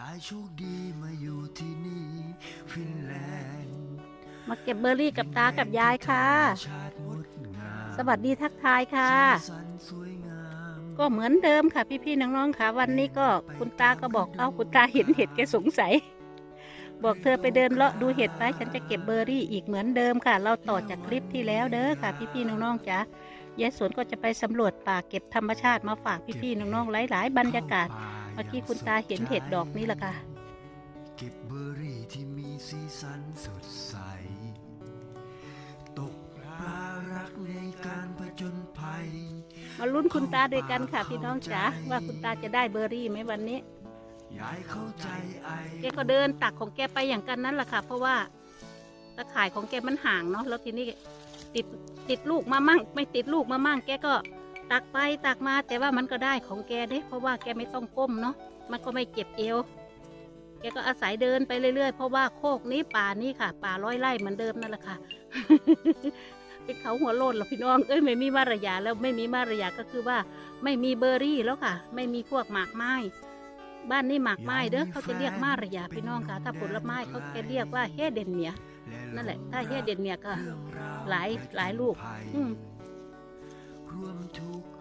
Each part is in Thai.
ยายโชคดีมาอยู่ที่นี่ฟินแลนด์มาเก็บเบอร์รี่กับตากับยายค่ะชาติงดงามสวัสดีทักทายค่ะสีสันสวยงามก็เหมือนเดิมค่ะพี่ๆน้องๆค่ะ วันนี้ก็คุณตาก็บอกเอ้าคุณตาเห็นเห็ดแกสงสัย บอกเธอไปเดินเลาะดูเห็ดไปฉันจะเก็บเบอร์รี่อีกเหมือนเดิมค่ะ เราต่อจากคลิปที่แล้วเด้อค่ะ พี่ๆน้องๆจ๋ายายสวนก็จะไปสำรวจป่าเก็บธรรมชาติมาฝากพี่ๆน้องๆหลายๆบรรยากาศ เมื่อกี้คุณตาเห็นเห็ดดอกนี้ละค่ะ เก็บเบอร์รี่ที่มีสีสันสดใส ตกปลารักในการผจญภัย มาลุ้นคุณตาด้วยกันค่ะพี่น้องจ๋าว่าคุณตาจะได้เบอร์รี่ไหมวันนี้ยายเข้าใจไอแกก็เดินตักของแกไปอย่างกันนั่นแหละค่ะ เพราะว่าตะข่ายของแกมันห่างเนาะแล้วทีนี้ติดติดลูกมามั่ง ไม่ติดลูกมามั่งแกก็ ตักไปตักมาแต่ว่ามันก็ได้ของแกเด้เพราะว่าแกไม่ต้องก้มเนาะมันก็ไม่เจ็บเอว แกก็อาศัยเดินไปเรื่อยๆ เพราะว่าโคกนี้ป่านี้ค่ะ ป่าร้อยไร่เหมือนเดิมนั่นแหละค่ะเป็นเขาหัวโลนหรอพี่น้องเอ้ยไม่มีมารยาแล้วไม่มีมารยาก็คือว่า ไม่มีเบอร์รี่แล้วค่ะ ไม่มีพวกหมากไม้บ้านนี้หมากไม้เด้อเขาจะเรียกมารยาพี่น้องค่ะ ถ้าผลไม้เขาจะเรียกว่าเฮเดนเนียนั่นแหละ ถ้าเฮเดนเนียก็หลายหลายลูก อืมร่วมทุกข์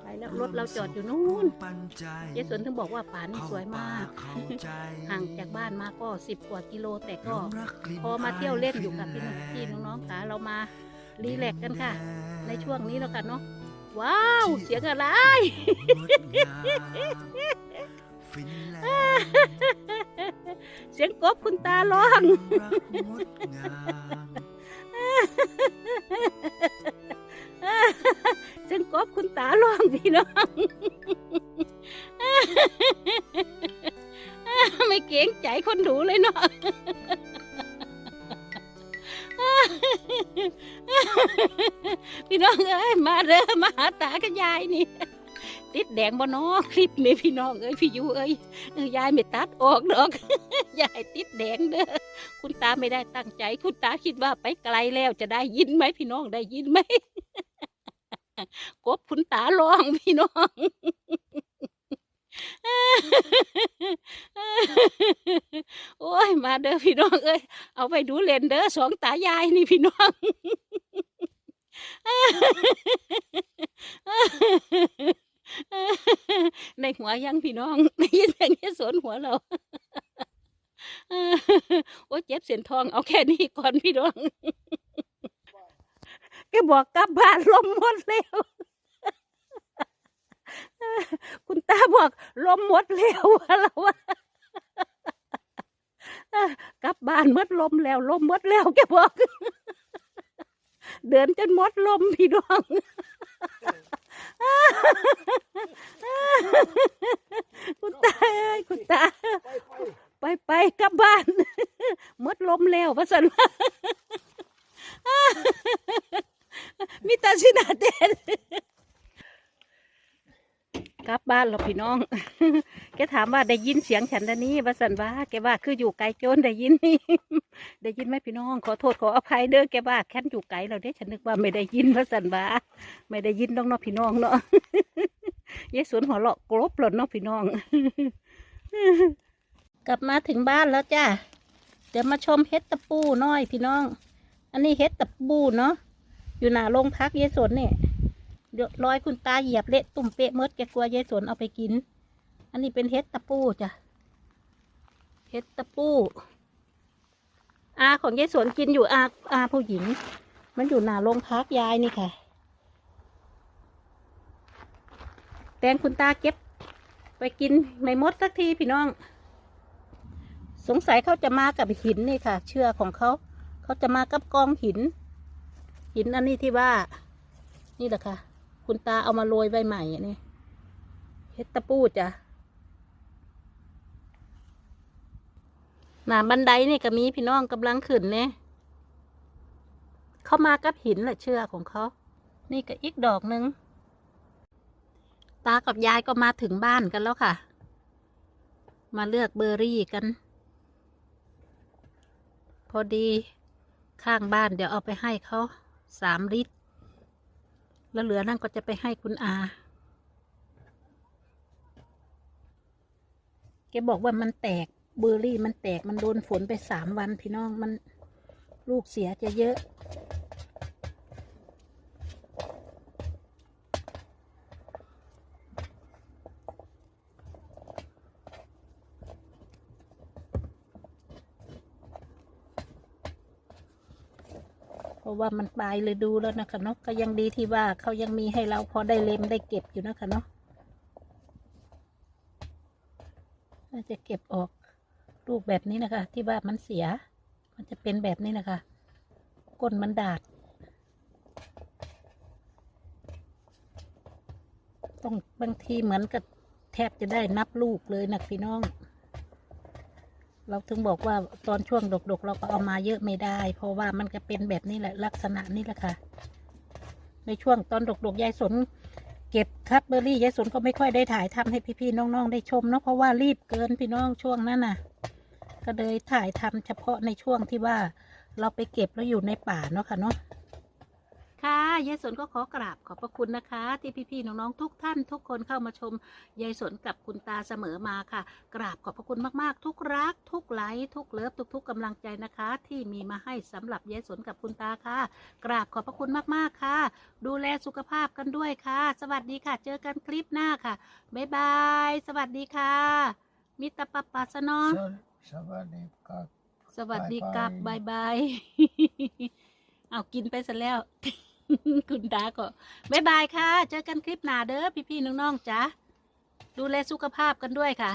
ไปแล้วรถเราจอดอยู่นู่นปันใจเยสวนถึงบอกว่าป่านี่สวยมากเข้ใจห่างจากบ้านมาก็สิบกว่ากิโลแต่ก็หลงรักกลิ่นพอมาเที่ยวเล่นอยู่กับฟิพี่แลน้องด์พี่น้องๆค่ะเรามารีแลกซ์กันค่ะ ในช่วงนี้แล้วกันเนาะว้าว เสียงอะไรงดงามฟินแลนด์เสียงกบคุณตาร้อง รักงกบคุณตาร้องพี่น้อง ไม่เกรงใจคนดูเลยเนาะพี่น้องเอ้ยมาเด้อมาหาตากับยายนี่ ติดแดงบ่นอคลิปนี้พี่น้องเอ้ยพี่ยูเอ้ยยายไม่ตัดออกดอกยายติดแดงเด้อคุณตาไม่ได้ตั้งใจ คุณตาคิดว่าไปไกลแล้วจะได้ยินไหมพี่น้องได้ยินไหม กบคุณตาร้องพี่น้องโอ้ย มาเด้อพี่น้องเอ้ยเอาไปดูเลนเด้อสองตายายนี่พี่น้องในหัวยังพี่น้องได้ยินอย่างนี้สวนหัวเราโอ้เจ็บเสียนทองเอาแค่นี้ก่อนพี่น้อง แกบอกกลับบ้านลมหมดแล้ว คุณตาบอกลมหมดแล้วว่าเราว่ากลับบ้านหมดลมแล้ว ลมหมดแล้วแกบอก เดินจนหมดลมพี่น้องคุณตาเอ้ยคุณตา ไปไปกลับบ้านหมดลมแล้วว่าสันว่า มีแตาสิ นาเดนกลับบ้านแล้วพี่น้อง แกถามว่าได้ยินเสียงฉันนะนี่ว่าสันว่าแกว่าคืออยู่ไกลโจนได้ยินนี่ ได้ยินไหมพี่น้อง ขอโทษขออภัยเด้อแกว่าแค่นอยู่ไกลเราเด้ฉันนึกว่าไม่ได้ยินว่าสันว่าไม่ได้ยินน้องเนาะพี่น้องเนาะยายสวนหัวเราะกรบหล่นเนาะพี่น้อง กลับมาถึงบ้านแล้วจ้าเดี๋ยวมาชมเฮ็ดตะปูน้อยพี่น้อง อันนี้เฮ็ดตะปูเนาะ อยู่หน้าโรงพักยายสนเนี่ยเดี๋ยวรอยคุณตาเหยียบเละตุ่มเปะเมดแกกลัวยายสนเอาไปกิน อันนี้เป็นเฮ็ดตะปูจ้ะเฮ็ดตะปูอาของยายสนกินอยู่อาอาผู้หญิง มันอยู่หน้าโรงพักยายนี่ค่ะ แตงคุณตาเก็บ ไปกินไม่มดสักทีพี่น้อง สงสัยเขาจะมากับหินนี่ค่ะ เชื่อของเขา เขาจะมากับกองหิน หินอันนี้ที่ว่า นี่แหละค่ะ คุณตาเอามาโรยใบใหม่นนี้เฮ็ดตะปูจ้ะหนาบันไดนี่ก็มีพี่น้องกำลังขึ้นเนี่ยเขามากับหินแหละเชื่อของเขา นี่ก็อีกดอกหนึ่งตากับยายก็มาถึงบ้านกันแล้วค่ะ มาเลือกเบอร์รี่กัน พอดีข้างบ้านเดี๋ยวเอาไปให้เขา สามลิตร แล้วเหลือนั่นก็จะไปให้คุณอา แกบอกว่ามันแตกเบอร์รี่มันแตกมันโดนฝนไปสามวันพี่น้องมันลูกเสียจะเยอะ ราะว่ามันปลายฤดูแล้วนะคะเนาะก็ยังดีที่ว่าเขายังมีให้เราพอได้เล็มได้เก็บอยู่นะคะเนาะน่าจะเก็บออกลูกแบบนี้นะคะ ที่ว่ามันเสีย มันจะเป็นแบบนี้นะคะ ก้นมันดาด ต้องบางทีเหมือนกับแทบจะได้นับลูกเลยนะพี่น้อง เราถึงบอกว่าตอนช่วงดกๆ เราก็เอามาเยอะไม่ได้ เพราะว่ามันจะเป็นแบบนี้แหละลักษณะนี้แหละค่ะ ในช่วงตอนดกๆยายสนเก็บคัดเบอร์รี่ยายสนก็ไม่ค่อยได้ถ่ายทำให้พี่ๆน้องๆได้ชมเนาะเพราะว่ารีบเกินพี่น้องช่วงนั้นน่ะ ก็เลยถ่ายทำเฉพาะในช่วงที่ว่าเราไปเก็บแล้วอยู่ในป่าเนาะค่ะเนาะ ค่ะ ยายสนก็ขอกราบขอบพระคุณนะคะ ที่พี่ๆน้องๆทุกท่าน ทุกคนเข้ามาชม ยายสนกับคุณตาเสมอมาค่ะ กราบขอบพระคุณมากๆ ทุกรัก ทุกไลค์ทุกเลิฟทุก ๆกำลังใจนะคะ ที่มีมาให้สำหรับยายสนกับคุณตาค่ะ กราบขอบพระคุณมากๆค่ะ ดูแลสุขภาพกันด้วยค่ะ สวัสดีค่ะ เจอกันคลิปหน้าค่ะบ๊ายบาย สวัสดีค่ะ มิตรปะปะสนองสสวัสดีครับ สวัสดีครับบายบาย เอากินไปซะแล้ว คุณตาก็บายบายค่ะ เจอกันคลิปหน้าเด้อพี่ๆน้องๆจ้ะดูแลสุขภาพกันด้วยค่ะ